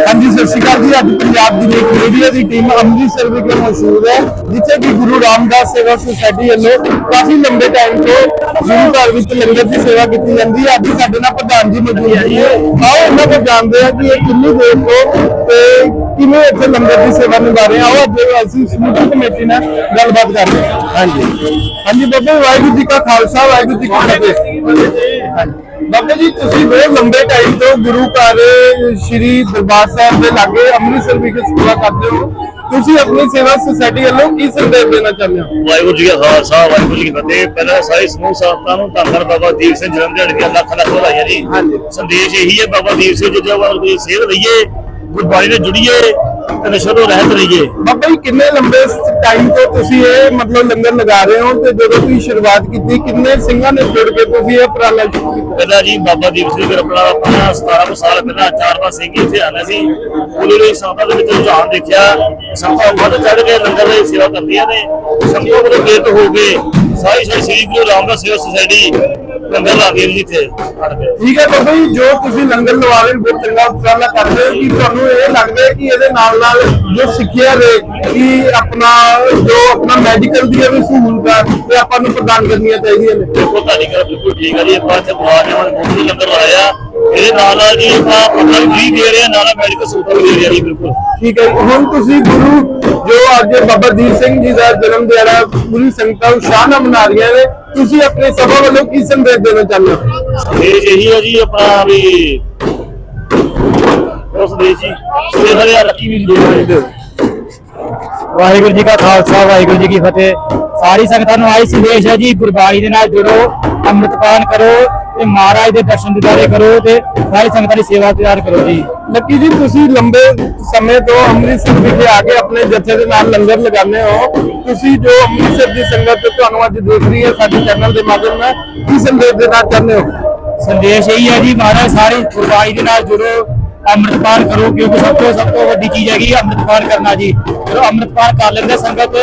ਹਾਂਜੀ ਸਤਿ ਸ਼੍ਰੀ ਅਕਾਲ ਜੀ। ਅੱਜ ਪੰਜਾਬ ਦੀ ਇੱਕ ਮੀਡੀਆ ਦੀ ਟੀਮ ਅੰਮ੍ਰਿਤਸਰ ਵਿਖੇ ਮੌਜੂਦ ਹੈ ਜਿੱਥੇ ਕਿ ਗੁਰੂ ਰਾਮਦਾਸ ਸੇਵਾ ਸੁਸਾਇਟੀ ਵੱਲੋਂ ਕਾਫੀ ਲੰਬੇ ਟਾਈਮ ਤੋਂ ਗੁਰੂ ਘਰ ਵਿੱਚ ਲੰਗਰ ਦੀ ਸੇਵਾ ਕੀਤੀ ਜਾਂਦੀ ਹੈ। ਅੱਜ ਸਾਡੇ ਨਾਲ ਪ੍ਰਧਾਨ ਜੀ ਮੌਜੂਦ ਹੈ ਆਓ ਇਹਨਾਂ ਕੋਲ ਜਾਣਦੇ ਹਾਂ ਕਿ ਇਹ ਕਿੰਨੀ ਦੇਰ ਤੋਂ ਤੇ ਕਿਵੇਂ ਇੱਥੇ ਲੰਗਰ ਦੀ ਸੇਵਾ ਨਿਭਾ ਰਹੇ ਆ। ਆਓ ਅੱਜ ਅਸੀਂ ਸਮੂਹ ਕਮੇਟੀ ਨਾਲ ਗੱਲਬਾਤ ਕਰਦੇ ਹਾਂ ਹਾਂਜੀ। ਹਾਂਜੀ ਬਾਬਾ ਵਾਹਿਗੁਰੂ ਜੀ ਕਾ ਖਾਲਸਾ ਵਾਹਿਗੁਰੂ ਜੀ ਕੀ ਫਤਿਹ। ਹਾਂਜੀ ਬਾਬਾ ਜੀ ਤੁਸੀਂ ਬਹੁਤ ਲੰਬੇ ਟਾਈਮ ਤੋਂ ਗੁਰੂ ਘਰ ਸ੍ਰੀ ਦਰਬਾਰ ਸਾਹਿਬ ਦੇ ਲਾਗੇ ਅੰਮ੍ਰਿਤਸਰ ਵਿਖੇ ਸੇਵਾ ਕਰਦੇ ਹੋ। ਤੁਸੀਂ ਆਪਣੀ ਸੇਵਾ ਸੁਸਾਇਟੀ ਵੱਲੋਂ ਕੀ ਸੰਦੇਸ਼ ਦੇਣਾ ਚਾਹੁੰਦੇ ਹੋ? ਵਾਹਿਗੁਰੂ ਜੀ ਕਾ ਖਾਲਸਾ ਵਾਹਿਗੁਰੂ ਜੀ ਕੀ ਫਤਿਹ। ਪਹਿਲਾਂ ਸਾਰੇ ਸਮੂਹ ਸੰਗਤਾਂ ਨੂੰ ਧੰਨ ਧੰਨ ਬਾਬਾ ਦੀਪ ਸਿੰਘ ਜਨਮ ਦਿਹਾੜੇ ਦੀਆਂ ਲੱਖ ਲੱਖ ਵਧਾਈਆਂ ਜੀ। ਸੰਦੇਸ਼ ਇਹੀ ਹੈ ਬਾਬਾ ਦੀਪ ਸਿੰਘ ਜੀ ਦਾ ਕੋਈ ਸੇਧ ਲਈਏ ਗੁਰਬਾਣੀ ਨਾਲ ਜੁੜੀਏ ਨਸ਼ੇ ਤੋਂ ਰਹਿਤ ਰਹੀਏ ਬਾਬਾ ਜੀ ਕਿੰਨੇ ਲੰਬੇ ਟਾਈਮ ਤੋਂ ਤੁਸੀਂ ਇਹ ਮਤਲਬ ਲੰਗਰ ਲਗਾ ਰਹੇ ਹੋ ਤੇ ਜਦੋਂ ਤੁਸੀਂ ਸ਼ੁਰੂਆਤ ਕੀਤੀ ਕਿੰਨੇ ਸਿੰਘਾਂ ਨੇ ਜੁੜ ਕੇ ਤੁਸੀਂ ਇਹ ਉਪਰਾਲਾ ਸ਼ੁਰੂ ਕੀਤਾ? ਪਹਿਲਾਂ ਜੀ ਬਾਬਾ ਦੀਪ ਸਿੰਘ ਜੀ ਆਪਣਾ ਆਪਣਾ 17 ਕੁ ਸਾਲ ਪਹਿਲਾਂ ਚਾਰ ਪੰਜ ਸਿੰਘ ਇੱਥੇ ਆਉਂਦੇ ਸੀ। ਉਹਦੇ ਲਈ ਸੰਗਤਾਂ ਦੇ ਵਿੱਚ ਰੁਝਾਨ ਦੇਖਿਆ। ਸੰਗਤਾਂ ਵੱਧ ਚੜ ਕੇ ਲੰਗਰ ਦੀ ਸੇਵਾ ਕਰਦੀਆਂ ਨੇ। ਸੰਗਤਾਂ ਪ੍ਰੇਰਿਤ ਹੋ ਕੇ ਸਾਰੀ ਸਾਰੀ ਸ੍ਰੀ ਗੁਰੂ ਰਾਮਦਾਸ ਸੇਵਾ ਸੁਸਾਇਟੀ ਲੰਗਰ ਲਾਉਂਦੀ ਹੈ ਜੀ ਇੱਥੇ ਆਣ ਕੇ ਠੀਕ ਹੈ ਬਾਬਾ ਜੀ ਜੋ ਤੁਸੀਂ ਲੰਗਰ ਲਵਾ ਰਹੇ ਹੋ ਬਹੁਤ ਚੰਗਾ ਉਪਰਾਲਾ ਕਰਦੇ ਹੋ ਕਿ ਤੁਹਾਨੂੰ ਇਹ ਲੱਗਦਾ ਹੈ ਕਿ ਇਹਦੇ ਨਾਲ ਨਾਲ ਜੋ ਸਿੱਖਿਆ ਦੇ ਕਿ ਆਪਣਾ ਜੋ ਆਪਣਾ ਮੈਡੀਕਲ ਦੀਆਂ ਵੀ ਸਹੂਲਤਾਂ ਤੇ ਆਪਾਂ ਨੂੰ ਪ੍ਰਦਾਨ ਕਰਨੀਆਂ ਚਾਹੀਦੀਆਂ ਨੇ। ਦੇਖੋ ਤੁਹਾਡੀ ਗੱਲ ਬਿਲਕੁਲ ਠੀਕ ਹੈ ਜੀ। ਆਪਾਂ ਇੱਥੇ ਬੁਆ ਨੇ ਹੁਣ ਬਹੁਤ ਲੰਗਰ ਲਾਇਆ। ਇਹਦੇ ਨਾਲ ਨਾਲ ਜੀ ਆਪਾਂ ਪਤਾ ਵੀ ਦੇ ਰਹੇ ਹਾਂ ਨਾਲ ਮੈਡੀਕਲ ਸਹੂਲਤਾਂ ਵੀ ਦੇ ਰਹੇ ਹਾਂ ਜੀ ਬਿਲਕੁਲ। ਠੀਕ ਹੈ ਜੀ। ਹੁਣ ਤੁਸੀਂ ਗੁਰੂ ਜੋ ਅੱਜ ਬਾਬਾ ਦੀਪ ਸਿੰਘ ਜੀ ਦਾ ਜਨਮ ਦਿਹਾੜਾ ਪੂਰੀ ਸੰਗਤਾਂ ਉਸ਼ਾਹ ਨਾਲ ਮਨਾ ਰਹੀਆਂ ਨੇ ਤੁਸੀਂ ਆਪਣੇ ਸਭਾ ਵੱਲੋਂ ਕੀ ਸੰਦੇਸ਼ ਦੇਣਾ ਚਾਹੁੰਦੇ ਹੋ? ਇਹ ਇਹੀ ਹੈ ਜੀ ਆਪਣਾ ਵੀ ਉਸ ਦੇ ਜੀ ਇਹ ਹਰਿਆ ਰੱਖੀ ਵੀ ਦੇ ਵਾਹਿਗੁਰੂ ਜੀ ਕਾ ਖਾਲਸਾ ਵਾਹਿਗੁਰੂ ਜੀ ਕੀ ਫਤਿਹ। ਸਾਰੀ ਸੰਗਤਾਂ ਨੂੰ ਆਈ ਸੰਦੇਸ਼ ਹੈ ਜੀ ਗੁਰਬਾਣੀ ਦੇ ਨਾਲ ਜੁੜੋ ਅੰਮ੍ਰਿਤਪਾਨ ਕਰੋ ਤੇ ਮਹਾਰਾਜ ਦੇ ਦਰਸ਼ਨ ਦਿਦਾਰੇ ਕਰੋ ਤੇ ਸਾਰੀ ਸੰਗਤਾਂ ਦੀ ਸੇਵਾ ਤਿਆਰ ਕਰੋ ਜੀ। ਲੱਕੀ ਜੀ ਤੁਸੀਂ ਲੰਬੇ ਸਮੇਂ ਤੋਂ ਅੰਮ੍ਰਿਤਸਰ ਵਿਖੇ ਆ ਕੇ ਆਪਣੇ ਜਥੇ ਦੇ ਨਾਲ ਲੰਗਰ ਲਗਾਉਂਦੇ ਹੋ। ਤੁਸੀਂ ਜੋ ਅੰਮ੍ਰਿਤਸਰ ਦੀ ਸੰਗਤ ਤੁਹਾਨੂੰ ਅੱਜ ਦੇਖ ਰਹੀ ਹੈ ਸਾਡੇ ਚੈਨਲ ਦੇ ਮਾਧਿਅਮ ਨਾਲ ਕੀ ਸੰਦੇਸ਼ ਦੇਣਾ ਚਾਹੁੰਦੇ ਹੋ? ਸੰਦੇਸ਼ ਇਹੀ ਹੈ ਜੀ ਮਹਾਰਾਜ ਸਾਰੀ ਗੁਰਬਾਣੀ ਦੇ ਨਾਲ ਜੁੜੋ ਅੰਮ੍ਰਿਤਪਾਨ ਕਰੋ ਕਿਉਂਕਿ ਸਭ ਤੋਂ ਸਭ ਤੋਂ ਵੱਡੀ ਚੀਜ਼ ਹੈਗੀ ਅੰਮ੍ਰਿਤਪਾਨ ਕਰਨਾ ਜੀ। ਜਦੋਂ ਅੰਮ੍ਰਿਤਪਾਨ ਕਰ ਲੈਂਦੇ ਸੰਗਤ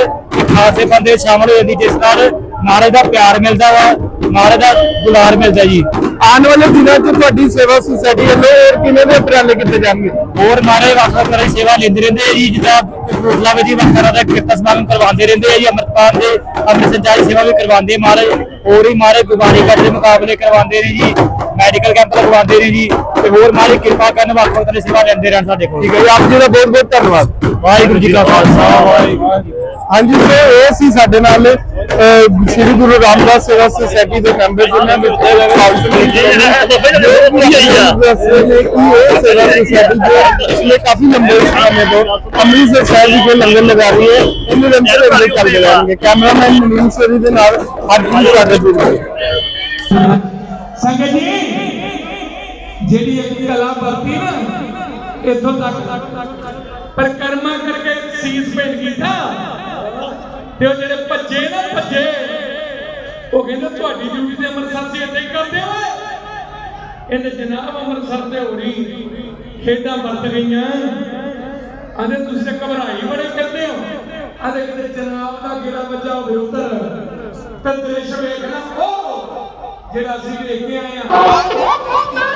ਖਾਸੇ ਬੰਦੇ ਸ਼ਾਮਲ ਹੋ ਜਾਂਦੀ ਜਿਸ ਨਾਲ ਮਹਾਰਾਜ ਦਾ ਪਿਆਰ ਮਿਲਦਾ ਵਾ ਮਹਾਰਾਜ ਦਾ ਦੁਲਾਰ ਮਿਲਦਾ ਜੀ। ਆਉਣ ਵਾਲੇ ਦਿਨਾਂ 'ਚ ਤੁਹਾਡੀ ਸੇਵਾ ਸੁਸਾਇਟੀ ਵੱਲੋਂ ਹੋਰ ਕਿਵੇਂ ਦੇ ਉਪਰਾਲੇ ਕੀਤੇ ਜਾਣਗੇ? ਹੋਰ ਮਾਰੇ ਵੱਖ ਵੱਖ ਤਰ੍ਹਾਂ ਦੀ ਸੇਵਾ ਲੈਂਦੇ ਰਹਿੰਦੇ ਆ ਜੀ ਜਿੱਦਾਂ ਕਪੂਰਥਲਾ ਵਿੱਚ ਜੀ ਵੱਖ ਤਰ੍ਹਾਂ ਦਾ ਕੀਰਤਨ ਸਮਾਗਮ ਕਰਵਾਉਂਦੇ ਰਹਿੰਦੇ ਆ ਜੀ ਅੰਮ੍ਰਿਤਪਾਨ ਦੇ ਅੰਮ੍ਰਿਤ ਸੰਚਾਰੀ ਸੇਵਾ ਵੀ ਕਰਵਾਉਂਦੇ ਆ ਮਹਾਰਾਜ ਹੋਰ ਹੀ ਮਾਰੇ ਗੁਬਾਰੀ ਕੱਢ ਦੇ ਮੁਕਾਬਲੇ ਕਰਵਾਉਂਦੇ ਨੇ ਜੀ ਮੈਡੀਕਲ ਕੈਂਪ ਲਗਵਾਉਂਦੇ ਨੇ ਜੀ ਤੇ ਹੋਰ ਮਾਰੇ ਕਿਰਪਾ ਕਰਨ ਵੱਖ ਵੱਖ ਤਰ੍ਹਾਂ ਦੀ ਸੇਵਾ ਲੈਂਦੇ ਰਹਿਣ ਸਾਡੇ ਕੋਲ। ਠੀਕ ਹੈ ਜੀ ਆਪ ਜੀ ਦਾ ਬਹੁਤ ਬਹੁਤ ਧੰਨਵਾਦ। ਵਾਹਿਗੁਰੂ ਜੀ ਕਾ ਖਾਲਸਾ ਵਾਹਿਗੁਰੂ ਜੀ। ਹਾਂਜੀ ਸੋ ਇਹ ਸੀ ਸਾਡੇ ਨਾਲ ਸ੍ਰੀ ਗੁਰੂ ਰਾਮਦਾਸ ਸੇਵਾ ਸੁਸਾਇਟੀ ਦੇ ਮੈਂਬਰ ਜਿਨ੍ਹਾਂ ਨੇ ਦੱਸੇ ਨੇ ਕਿ ਇਹ ਸੇਵਾ ਸੁਸਾਇਟੀ ਜੋ ਪਿਛਲੇ ਕਾਫੀ ਲੰਬੇ ਸਮੇਂ ਤੋਂ ਅੰਮ੍ਰਿਤਸਰ ਸ਼ਹਿਰ ਵਿਖੇ ਲੰਗਰ ਲਗਾ ਰਹੀ ਹੈ ਇਹਨੂੰ ਨਿਰੰਤਰ ਅੱਗੇ ਚੱਲਦੇ ਰਹਿਣਗੇ ਕੈਮਰਾਮੈਨ ਮਨੀਸ਼ ਸਰੀ ਦੇ ਨਾਲ ਹਰਜੀਤ ਸਾਡੇ ਜੁੜੇ ਸੰਗਤ ਜੀ ਜਿਹੜੀ ਇੱਕ ਕਲਾ ਵਰਤੀ ਨਾ ਇੱਥੋਂ ਤੱਕ ਪਰਕਰਮਾ ਕਰਕੇ ਸੀਸ ਪਿੰਡ ਕੀਤਾ ਤੇ ਉਹ ਜਿਹੜੇ ਭੱਜੇ ਨਾ ਭੱਜੇ, ਉਹ ਕਹਿੰਦੇ ਤੁਹਾਡੀ ਡਿਊਟੀ ਤੇ ਅੰਮ੍ਰਿਤਸਰ ਸੀ ਇੱਥੇ ਕਰਦੇ ਹੋ ਇਹਦੇ ਜਨਾਬ, ਅੰਮ੍ਰਿਤਸਰ ਤੇ ਹੋਣੀ, ਖੇਡਾਂ ਵਰਤ ਗਈਆਂ ਆਂਦੇ ਤੁਸੀਂ ਤਾਂ ਘਬਰਾਈ ਬੜੇ ਕਰਦੇ ਹੋ। ਆਂਦੇ ਕਿਤੇ ਜਨਾਬ ਦਾ ਗਿਰਾ ਬੱਜਾ ਹੋਵੇ ਉਧਰ, ਤੇ ਦ੍ਰਿਸ਼ ਵੇਖਣਾ ਉਹ ਜਿਹੜਾ ਅਸੀਂ ਵੇਖ ਕੇ ਆਏ ਆ।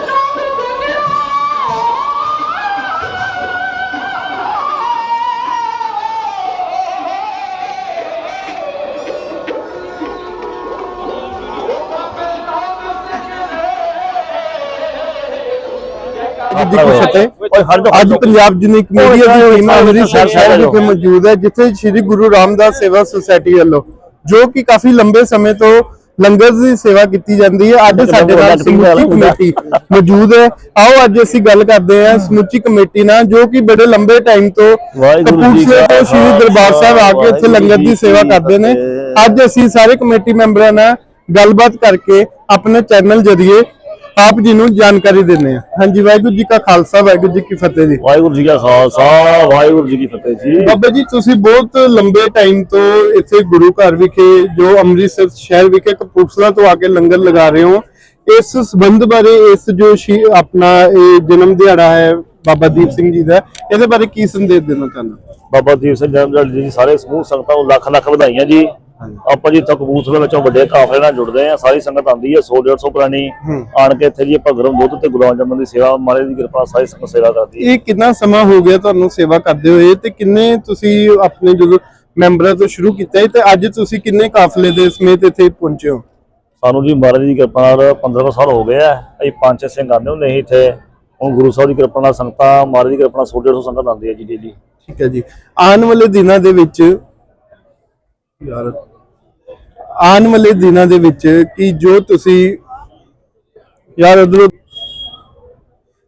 ਜੀ ਕੀ ਫਤਿਹ ਅੱਜ ਪੰਜਾਬ ਜਨਿਕ ਮੀਡੀਆ ਦੀ ਟੀਮ ਅੰਮ੍ਰਿਤਸਰ ਸ਼ਹਿਰ ਵਿਖੇ ਮੌਜੂਦ ਹੈ ਜਿੱਥੇ ਸ੍ਰੀ ਗੁਰੂ ਰਾਮਦਾਸ ਸੇਵਾ ਸੁਸਾਇਟੀ ਵੱਲੋਂ ਜੋ ਕਿ ਕਾਫੀ ਲੰਬੇ ਸਮੇਂ ਤੋਂ ਲੰਗਰ ਦੀ ਸੇਵਾ ਕੀਤੀ ਜਾਂਦੀ ਹੈ ਅੱਜ ਸਾਡੇ ਨਾਲ ਸਮੁੱਚੀ ਕਮੇਟੀ ਮੌਜੂਦ ਹੈ। ਆਓ ਅੱਜ ਅਸੀਂ ਗੱਲ ਕਰਦੇ ਹਾਂ ਸਮੁੱਚੀ ਕਮੇਟੀ ਨਾਲ ਜੋ ਕਿ ਬੜੇ ਲੰਬੇ ਟਾਈਮ ਤੋਂ ਕਪੂਰਥਲੇ ਤੋਂ ਸ੍ਰੀ ਦਰਬਾਰ ਸਾਹਿਬ ਆ ਕੇ ਇੱਥੇ ਲੰਗਰ ਦੀ ਸੇਵਾ ਕਰਦੇ ਨੇ। ਅੱਜ ਅਸੀਂ ਸਾਰੇ ਕਮੇਟੀ ਮੈਂਬਰਾਂ ਨਾਲ ਗੱਲਬਾਤ ਕਰਕੇ ਆਪਣੇ ਚੈਨਲ ਜਰੀਏ ਆਪ ਜੀ ਨੂੰ ਜਾਣਕਾਰੀ ਦਿੰਦੇ ਹਾਂ। ਹਾਂਜੀ ਵਾਹਿਗੁਰੂ ਜੀ ਕਾ ਖਾਲਸਾ ਵਾਹਿਗੁਰੂ ਜੀ ਕੀ ਫਤਿਹ ਜੀ। ਵਾਹਿਗੁਰੂ ਜੀ ਕਾ ਖਾਲਸਾ ਵਾਹਿਗੁਰੂ ਜੀ ਕੀ ਫਤਿਹ ਜੀ। ਬਾਬਾ ਜੀ ਤੁਸੀਂ ਬਹੁਤ ਲੰਬੇ ਟਾਈਮ ਤੋਂ ਇੱਥੇ ਗੁਰੂ ਘਰ ਵਿਖੇ ਜੋ ਅੰਮ੍ਰਿਤਸਰ ਸ਼ਹਿਰ ਵਿਖੇ ਕਪੂਰਥਲਾ ਤੋਂ ਆ ਕੇ ਲੰਗਰ ਲਗਾ ਰਹੇ ਹੋ ਇਸ ਸੰਬੰਧ ਬਾਰੇ ਇਸ ਜੋ ਆਪਣਾ ਇਹ ਜਨਮ ਦਿਹਾੜਾ ਹੈ ਬਾਬਾ ਦੀਪ ਸਿੰਘ ਜੀ ਦਾ ਇਹਦੇ ਬਾਰੇ ਕੀ ਸੰਦੇਸ਼ ਦੇਣਾ ਚਾਹੁੰਦੇ? ਬਾਬਾ ਦੀਪ ਸਿੰਘ ਜਨਮ ਦਿਹਾੜੇ ਦੀ ਸਾਰੇ ਸਮੂਹ ਸੰਗਤਾਂ ਨੂੰ ਲੱਖ ਲੱਖ ਵਧਾਈਆਂ ਜੀ। ਆਪਾਂ ਜੀ ਇੱਥੇ ਕਬੂਤਰ ਵਿੱਚੋਂ ਵੱਡੇ ਕਾਫਲੇ ਨਾਲ ਜੁੜਦੇ ਆ ਸਾਰੀ ਸੰਗਤ ਆਉਂਦੀ ਹੈ 100 150 ਪੁਰਾਣੀ ਆਣ ਕੇ ਇੱਥੇ ਜੀ ਆਪਾਂ ਗਰਮ ਦੁੱਧ ਤੇ ਗੁਲਾਬ ਜਾਮਨ ਦੀ ਸੇਵਾ ਮਾਰੇ ਦੀ ਕਿਰਪਾ ਸਾਰੀ ਸੰਗਤ ਸੇਵਾ ਕਰਦੀ ਹੈ। ਇਹ ਕਿੰਨਾ ਸਮਾਂ ਹੋ ਗਿਆ ਤੁਹਾਨੂੰ ਸੇਵਾ ਕਰਦੇ ਹੋਏ? ਤੇ ਕਿੰਨੇ ਤੁਸੀਂ ਆਪਣੇ ਜਦੋਂ ਮੈਂਬਰਾਂ ਤੋਂ ਸ਼ੁਰੂ ਕੀਤਾ ਤੇ ਅੱਜ ਤੁਸੀਂ ਕਿੰਨੇ ਕਾਫਲੇ ਦੇ ਸਮੇਤ ਇੱਥੇ ਪਹੁੰਚੇ ਹੋ? ਸਾਨੂੰ ਜੀ ਮਹਾਰਾਜ ਦੀ ਕਿਰਪਾ ਨਾਲ 15 ਕੁ ਸਾਲ ਹੋ ਗਏ ਆ ਅਸੀਂ ਪੰਜ ਛੇ ਸਿੰਘ ਆਉਂਦੇ ਹੁੰਦੇ ਸੀ ਇੱਥੇ। ਹੁਣ ਗੁਰੂ ਸਾਹਿਬ ਦੀ ਕਿਰਪਾ ਨਾਲ ਸੰਗਤਾਂ ਮਹਾਰਾਜ ਦੀ ਕਿਰਪਾ ਨਾਲ 100 150 ਸੰਗਤ ਆਉਂਦੀ ਹੈ ਜੀ ਡੇਲੀ ਠੀਕ ਹੈ ਜੀ। ਆਉਣ ਵਾਲੇ ਦਿਨਾਂ ਦੇ ਵਿੱਚ ਯਾਰ ਆਉਣ ਵਾਲੇ ਦਿਨਾਂ ਦੇ ਵਿੱਚ ਕਿ ਜੋ ਤੁਸੀਂ ਯਾਰ ਉਧਰ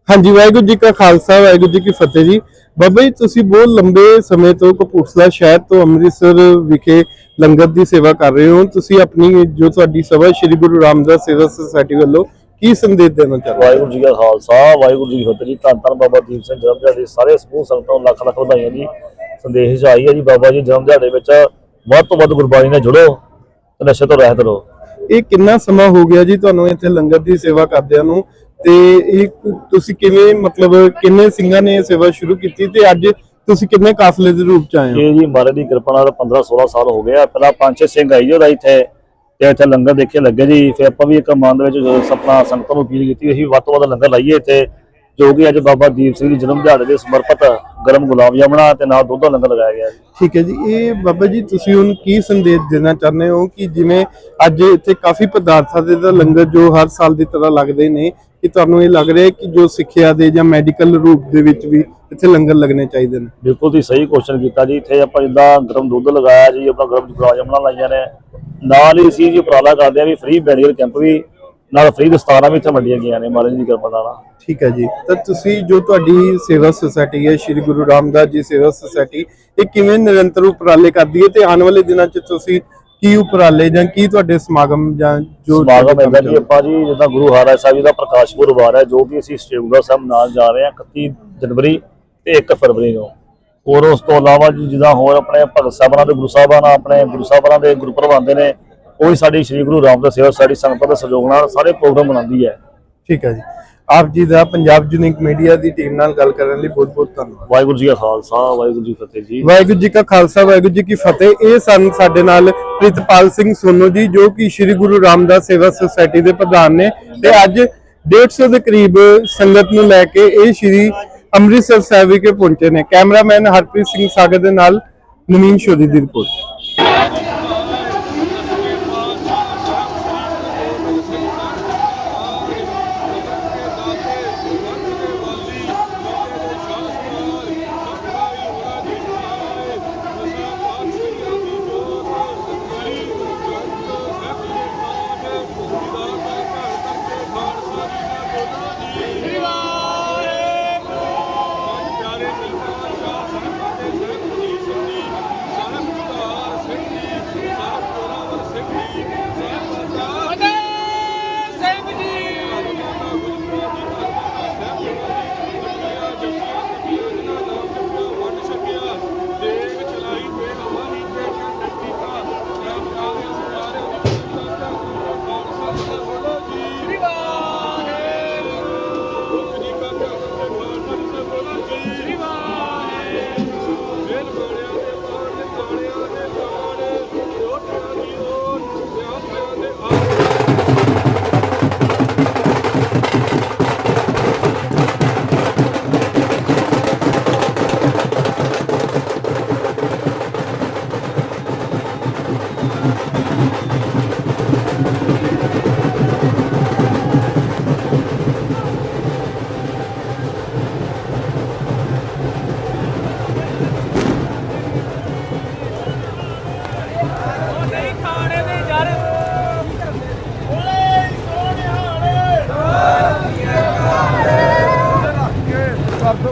ਹਾਂਜੀ, ਵਾਹਿਗੁਰੂ ਜੀ ਕਾ ਖਾਲਸਾ, ਵਾਹਿਗੁਰੂ ਜੀ ਕੀ ਫਤਿਹ ਜੀ। ਬਾਬਾ ਜੀ, ਤੁਸੀਂ ਬਹੁਤ ਲੰਬੇ ਸਮੇਂ ਤੋਂ ਕਪੂਰਥਲਾ ਸ਼ਹਿਰ ਤੋਂ ਅੰਮ੍ਰਿਤਸਰ ਵਿਖੇ ਲੰਗਰ ਦੀ ਸੇਵਾ ਕਰ ਰਹੇ ਹੋ। ਤੁਸੀਂ ਆਪਣੀ ਜੋ ਤੁਹਾਡੀ ਸਭਾ ਸ੍ਰੀ ਗੁਰੂ ਰਾਮਦਾਸ ਸੇਵਾ ਸੁਸਾਇਟੀ ਵੱਲੋਂ ਕੀ ਸੰਦੇਸ਼ ਦੇਣਾ ਚਾਹੁੰਦੇ ਵਾਹਿਗੁਰੂ ਜੀ ਕਾ ਖਾਲਸਾ, ਵਾਹਿਗੁਰੂ ਜੀ ਫਤਿਹ ਜੀ। ਧੰਨ ਧੰਨ ਬਾਬਾ ਦੀਪ ਸਿੰਘ ਜਨਮ ਦਿਹਾੜੇ। ਸਾਰੇ ਸਮੂਹ ਸੰਗਤਾਂ ਨੂੰ ਲੱਖ ਲੱਖ ਵਧਾਈਆਂ ਜੀ। ਸੰਦੇਸ਼ ਆਈ ਹੈ ਜੀ ਬਾਬਾ ਜੀ, ਜਨਮ ਦਿਹਾੜੇ ਵਿੱਚ ਵੱਧ ਤੋਂ ਵੱਧ ਗੁਰਬਾਣੀ ਨਾਲ ਜੁੜੋ। ਤੇ ਨਸ਼ੇ ਤੋਂ ਰਹਿਤ ਰਹੋ। ਇਹ ਕਿੰਨਾ ਸਮਾਂ ਹੋ ਗਿਆ ਜੀ ਤੁਹਾਨੂੰ ਇੱਥੇ ਲੰਗਰ ਦੀ ਸੇਵਾ ਕਰਦਿਆਂ ਨੂੰ? ਤੇ ਇਹ ਤੁਸੀਂ ਕਿਵੇਂ ਮਤਲਬ ਕਿੰਨੇ ਸਿੰਘਾਂ ਨੇ ਇਹ ਸੇਵਾ ਸ਼ੁਰੂ ਕੀਤੀ ਤੇ ਅੱਜ ਤੁਸੀਂ ਕਿੰਨੇ ਕਾਫਲੇ ਦੇ ਰੂਪ ਚ ਆਏ ਹੋ? ਇਹ ਜੀ ਮਹਾਰਾਜ ਦੀ ਕਿਰਪਾ ਨਾਲ 15 16 ਸਾਲ ਹੋ ਗਏ ਆ। ਪਹਿਲਾਂ ਪੰਜ ਛੇ ਸਿੰਘ ਆਈ ਉਹਦਾ ਇੱਥੇ ਤੇ ਇੱਥੇ ਲੰਗਰ ਦੇਖੇ ਲੱਗੇ ਜੀ। ਫਿਰ ਆਪਾਂ ਵੀ ਇੱਕ ਮਨ ਦੇ ਵਿੱਚ ਸਪਨਾ ਸੰਗਤਾਂ ਨੂੰ ਅਪੀਲ ਕੀਤੀ ਅਸੀਂ ਵੱਧ ਤੋਂ ਵੱਧ ਲੰਗਰ ਲਾਈਏ ਇੱਥੇ। ਜੋ ਕਿ ਅੱਜ ਬਾਬਾ ਦੀਪ ਸਿੰਘ ਜੀ ਜਨਮ ਦਿਹਾੜੇ ਦੇ ਸਮਰਪਿਤ ਗਰਮ ਗੁਲਾਬ ਜਾਮਣਾ ਤੇ ਨਾਲ ਦੁੱਧ ਦਾ ਲੰਗਰ ਲਗਾਇਆ ਗਿਆ ਜੀ ਠੀਕ ਹੈ ਜੀ ਇਹ ਬਾਬਾ ਜੀ ਤੁਸੀਂ ਹੁਣ ਕੀ ਸੰਦੇਸ਼ ਦੇਣਾ ਚਾਹੁੰਦੇ ਹੋ ਕਿ ਜਿਵੇਂ ਅੱਜ ਇੱਥੇ ਕਾਫੀ ਪਦਾਰਥਾਂ ਦੇ ਦਾ ਲੰਗਰ ਜੋ ਹਰ ਸਾਲ ਦੀ ਤਰ੍ਹਾਂ ਲੱਗਦੇ ਨੇ ਕਿ ਤੁਹਾਨੂੰ ਇਹ ਲੱਗ ਰਿਹਾ ਕਿ ਜੋ ਸਿੱਖਿਆ ਦੇ ਜਾਂ ਮੈਡੀਕਲ ਰੂਪ ਦੇ ਵਿੱਚ ਵੀ ਇੱਥੇ ਲੰਗਰ ਲੱਗਣੇ ਚਾਹੀਦੇ ਨੇ? ਬਿਲਕੁਲ ਤੁਸੀਂ ਸਹੀ ਕੁਐਸਚਨ ਕੀਤਾ ਜੀ ਇੱਥੇ ਆਪਾਂ ਜਿੱਦਾਂ ਗਰਮ ਦੁੱਧ ਲਗਾਇਆ ਜੀ ਆਪਣਾ ਗਰਮ ਗੁਲਾਬ ਜਾਮਣਾ ਲਾਈਆਂ ਨੇ। ਨਾਲ ਹੀ ਅਸੀਂ ਜੀ ਉਪਰਾਲਾ ਕਰਦੇ ਆ ਵੀ ਫ੍ਰੀ ਮੈਡੀਕਲ ਕੈਂਪ ਵੀ ਨਾਲ ਫ੍ਰੀ ਦਸਤਾਰਾਂ ਵੀ ਇੱਥੇ ਵੰਡੀਆਂ ਗਈਆਂ ਨੇ ਮਹਾਰਾਜ ਦੀ ਕਿਰਪਾ ਨਾਲ। ਠੀਕ ਹੈ ਜੀ। ਤਾਂ ਤੁਸੀਂ ਜੋ ਤੁਹਾਡੀ ਸੇਵਾ ਸੁਸਾਇਟੀ ਹੈ ਸ੍ਰੀ ਗੁਰੂ ਰਾਮਦਾਸ ਜੀ ਸੇਵਾ ਸੁਸਾਇਟੀ ਇਹ ਕਿਵੇਂ ਨਿਰੰਤਰ ਉਪਰਾਲੇ ਕਰਦੀ ਹੈ ਤੇ ਆਉਣ ਵਾਲੇ ਦਿਨਾਂ 'ਚ ਤੁਸੀਂ ਕੀ ਉਪਰਾਲੇ ਜਾਂ ਕੀ ਤੁਹਾਡੇ ਸਮਾਗਮ ਜਾਂ ਜੋ ਸਮਾਗਮ ਹੈਗਾ ਜੀ ਆਪਾਂ ਜੀ ਜਿੱਦਾਂ ਗੁਰੂ ਹਰਿਰਾਏ ਸਾਹਿਬ ਜੀ ਦਾ ਪ੍ਰਕਾਸ਼ ਪੁਰਬ ਆ ਰਿਹਾ ਜੋ ਕਿ ਅਸੀਂ ਸਟੇਬੂਲਾ ਸਾਹਿਬ ਨਾਲ ਜਾ ਰਹੇ ਹਾਂ 31 ਜਨਵਰੀ ਤੇ 1 ਫਰਵਰੀ ਨੂੰ। ਔਰ ਉਸ ਤੋਂ ਇਲਾਵਾ ਜੀ ਜਿੱਦਾਂ ਹੋਰ ਆਪਣੇ ਭਗਤ ਸਾਹਿਬਾਨਾਂ ਦੇ ਗੁਰੂ ਸਾਹਿਬਾਨਾਂ ਆਪਣੇ ਗੁਰੂ ਸਾਹਿਬਾਨਾਂ ਦੇ ਗੁਰਪੁਰਬ ਆਉਂਦੇ ਨੇ ਉਹ ਸਾਡੀ ਸ੍ਰੀ ਗੁਰੂ ਰਾਮਦਾਸ ਸੇਵਾ ਸਾਡੀ ਸੰਗਤਾਂ ਦੇ ਸਹਿਯੋਗ ਨਾਲ ਸਾਰੇ ਪ੍ਰੋਗਰਾਮ ਮਨਾਉਂਦੀ ਹੈ। ਠੀਕ ਹੈ ਜੀ। ਆਪ ਜੀ ਦਾ ਪੰਜਾਬ ਯੂਨਿਕ ਮੀਡੀਆ ਦੀ ਟੀਮ ਨਾਲ ਗੱਲ ਕਰਨ ਲਈ ਬਹੁਤ ਬਹੁਤ ਧੰਨਵਾਦ। ਵਾਹਿਗੁਰੂ ਜੀ ਕਾ ਖਾਲਸਾ ਵਾਹਿਗੁਰੂ ਜੀ ਫਤਿਹ ਜੀ। ਵਾਹਿਗੁਰੂ ਜੀ ਕਾ ਖਾਲਸਾ ਵਾਹਿਗੁਰੂ ਜੀ ਕੀ ਫਤਿਹ। ਇਹ ਸਨ ਸਾਡੇ ਨਾਲ ਪ੍ਰਿਤਪਾਲ ਸਿੰਘ ਸੋਨੂ ਜੀ ਜੋ ਕਿ ਸ੍ਰੀ ਗੁਰੂ ਰਾਮਦਾਸ ਸੇਵਾ ਸੁਸਾਇਟੀ ਦੇ ਪ੍ਰਧਾਨ ਨੇ। ਤੇ ਅੱਜ 150 ਦੇ ਕਰੀਬ ਸੰਗਤ ਨੂੰ ਲੈ ਕੇ ਇਹ ਸ੍ਰੀ ਅੰਮ੍ਰਿਤਸਰ ਸਾਹਿਬ ਵਿਖੇ ਪਹੁੰਚੇ ਨੇ। ਕੈਮਰਾਮੈਨ ਹਰਪ੍ਰੀਤ ਸਿੰਘ ਸਾਗਰ ਦੇ ਨਾਲ ਨਵੀਨ ਸ਼ੋਰੀ ਦੀ ਰਿਪੋਰਟ।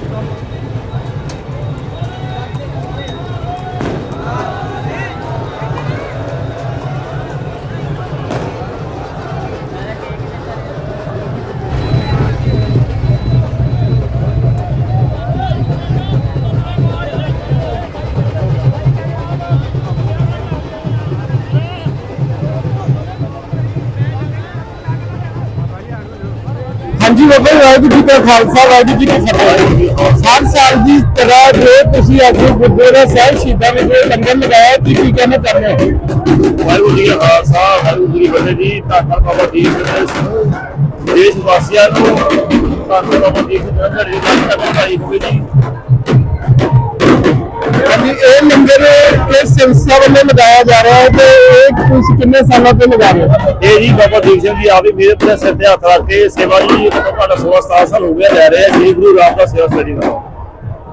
Thank you. ਬਾਬਾ ਵਾਹਿਗੁਰੂ ਜੀ ਕਾ ਖਾਲਸਾ, ਵਾਹਿਗੁਰੂ ਜੀ ਕੀ ਫਤਿਹ। ਹਰ ਸਾਲ ਦੀ ਤਰ੍ਹਾਂ ਜੋ ਤੁਸੀਂ ਅੱਜ ਗੁਰਦੁਆਰਾ ਸਾਹਿਬ ਸ਼ਹੀਦਾਂ ਵਿੱਚ ਲੰਗਰ ਲਗਾਇਆ, ਤੁਸੀਂ ਕੀ ਕਹਿਣਾ ਚਾਹੁੰਦੇ ਹੋ? ਵਾਹਿਗੁਰੂ ਜੀ ਕਾ ਖਾਲਸਾ, ਵਾਹਿਗੁਰੂ ਜੀ ਕੀ ਫਤਿਹ ਜੀ, ਧੰਨ ਬਾਬਾ ਜੀ। ਦੇਸ਼ ਵਾਸੀਆਂ ਨੂੰ ਧੰਨ ਬਾਬਾ ਜੀ ਦੀ ਲੱਖ ਹੋਵੇ ਜੀ। ਹਾਂਜੀ ਇਹ ਲੰਗਰ ਕਿਸ ਸੰਸਥਾ ਵੱਲੋਂ ਲਗਾਇਆ ਜਾ ਰਿਹਾ ਹੈ ਤੇ ਇਹ ਤੁਸੀਂ ਕਿੰਨੇ ਸਾਲਾਂ ਤੋਂ ਲਗਾ ਰਹੇ ਹੋ? ਇਹ ਜੀ ਬਾਬਾ ਦੀਪ ਸਿੰਘ ਜੀ ਆਪ ਹੀ ਮੇਰੇ ਤੇ ਸਿਰ ਤੇ ਹੱਥ ਰੱਖ ਕੇ ਸੇਵਾ ਜੀ ਤੁਹਾਡਾ 16 17 ਸਾਲ ਹੋ ਗਿਆ ਲੈ ਰਹੇ ਆ ਜੀ ਗੁਰੂ ਰਾਮਦਾਸ ਸੇਵਾ ਸਟੱਡੀ ਦਾ।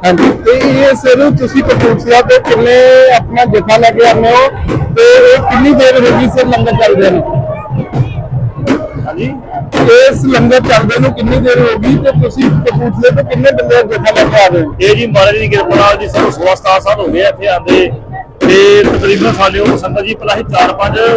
ਹਾਂਜੀ ਤੇ ਇਹ ਸਿਰ ਤੁਸੀਂ ਕਪੂਰਥਲਾ ਤੋਂ ਕਿੰਨੇ ਆਪਣਾ ਜਥਾ ਲੈ ਕੇ ਆਉਂਦੇ ਹੋ ਤੇ ਇਹ ਕਿੰਨੀ ਦੇਰ ਹੋ ਗਈ ਸਰ ਲੰਗਰ ਚੱਲਦੇ ਨੂੰ ਹਾਂਜੀ? ਇਸ ਲੰਗਰ ਚੱਲਦੇ ਨੂੰ ਕਿੰਨੀ ਦੇਰ ਹੋ ਗਈ ਤੇ ਤੁਸੀਂ ਕਪੂਰਥਲੇ ਤੋਂ ਕਿੰਨੇ ਬੰਦੇ ਜਥਾ ਲੈ ਕੇ ਆ ਰਹੇ ਹੋ ਇਹ ਜੀ ਮਹਾਰਾਜ ਦੀ ਕਿਰਪਾ ਨਾਲ ਜੀ ਸਾਨੂੰ 16 17 ਸਾਲ ਹੋ ਗਏ ਇੱਥੇ ਆਂਦੇ ਤੇ ਤਕਰੀਬਨ ਸਾਡੇ ਉਹ ਸੰਗਤ ਜੀ ਪਹਿਲਾਂ ਹੀ 4-5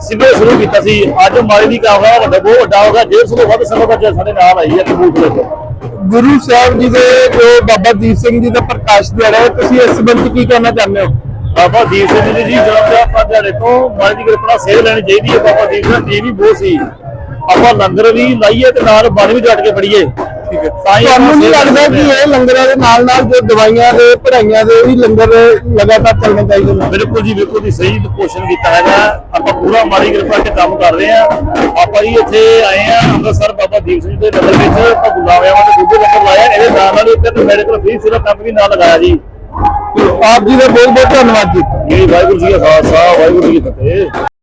ਸਿੱਧੇ ਸ਼ੁਰੂ ਕੀਤਾ ਸੀ। ਅੱਜ ਮਹਾਰਾਜ ਦੀ ਕਾਫਲਾ ਵੱਡਾ ਬਹੁਤ ਵੱਡਾ ਹੋ ਗਿਆ। 150 ਤੋਂ ਵੱਧ ਸੰਗਤ ਸਾਡੇ ਨਾਲ ਆਈ ਹੈ ਕਬੂਤਰ ਵਿੱਚ ਗੁਰੂ ਸਾਹਿਬ ਜੀ ਦੇ ਜੋ ਬਾਬਾ ਦੀਪ ਸਿੰਘ ਜੀ ਦਾ ਪ੍ਰਕਾਸ਼ ਦਿਹਾੜਾ ਹੈ ਤੁਸੀਂ ਇਸ ਸੰਬੰਧ ਕੀ ਕਹਿਣਾ ਚਾਹੁੰਦੇ ਹੋ? ਬਾਬਾ ਦੀਪ ਸਿੰਘ ਜੀ ਜਨਮ ਦਾ ਆਪਾਂ ਦਿਹਾੜੇ ਤੋਂ ਮਹਾਰਾਜ ਦੀ ਕਿਰਪਾ ਸੇਧ ਲੈਣੀ ਚਾਹੀਦੀ ਹੈ। ਬਾਬਾ ਦੀਪ ਸਿੰਘ ਜੀ ਵੀ ਬਹੁਤ ਸੀ। ਆਪਾਂ ਲੰਗਰ ਵੀ ਲਾਈਏ ਤੇ ਨਾਲ ਬਾਣੀ ਵੀ ਜੱਟ ਕੇ ਪੜੀਏ ਠੀਕ ਹੈ। ਤੁਹਾਨੂੰ ਨਹੀਂ ਲੱਗਦਾ ਕਿ ਇਹ ਲੰਗਰਾਂ ਦੇ ਨਾਲ ਨਾਲ ਜੋ ਦਵਾਈਆਂ ਦੇ ਪੜਾਈਆਂ ਦੇ ਵੀ ਲੰਗਰ ਲਗਾਤਾਰ ਚੱਲਣੇ ਚਾਹੀਦੇ ਨੇ। ਬਿਲਕੁਲ ਜੀ ਬਿਲਕੁਲ ਜੀ ਸਹੀ ਪੋਸ਼ਣ ਕੀਤਾ ਹੈਗਾ। ਆਪਾਂ ਪੂਰਾ ਮਾੜੀ ਕਿਰਪਾ ਤੇ ਕੰਮ ਕਰ ਰਹੇ ਆ ਆਪਾਂ ਜੀ ਇੱਥੇ ਆਏ ਆ ਅੰਮ੍ਰਿਤਸਰ ਬਾਬਾ ਦੀਪ ਸਿੰਘ ਦੇ ਨਗਰ ਵਿੱਚ। ਆਪਾਂ ਗੁਲਾਵਿਆਂ ਦੇ ਦੂਜੇ ਲੰਗਰ ਲਾਇਆ ਇਹਦੇ ਨਾਲ ਨਾਲ ਇੱਕ ਮੈਡੀਕਲ ਫ੍ਰੀ ਸਿਰਫ ਕੰਮ ਵੀ ਨਾਲ ਲਗਾਇਆ ਜੀ। ਆਪ ਜੀ ਦਾ ਬਹੁਤ ਬਹੁਤ ਧੰਨਵਾਦ ਜੀ। ਜੀ ਵਾਹਿਗੁਰੂ ਜੀ ਕਾ ਖਾਲਸਾ ਵਾਹਿਗੁਰੂ ਜੀ ਕੀ ਫਤਿਹ।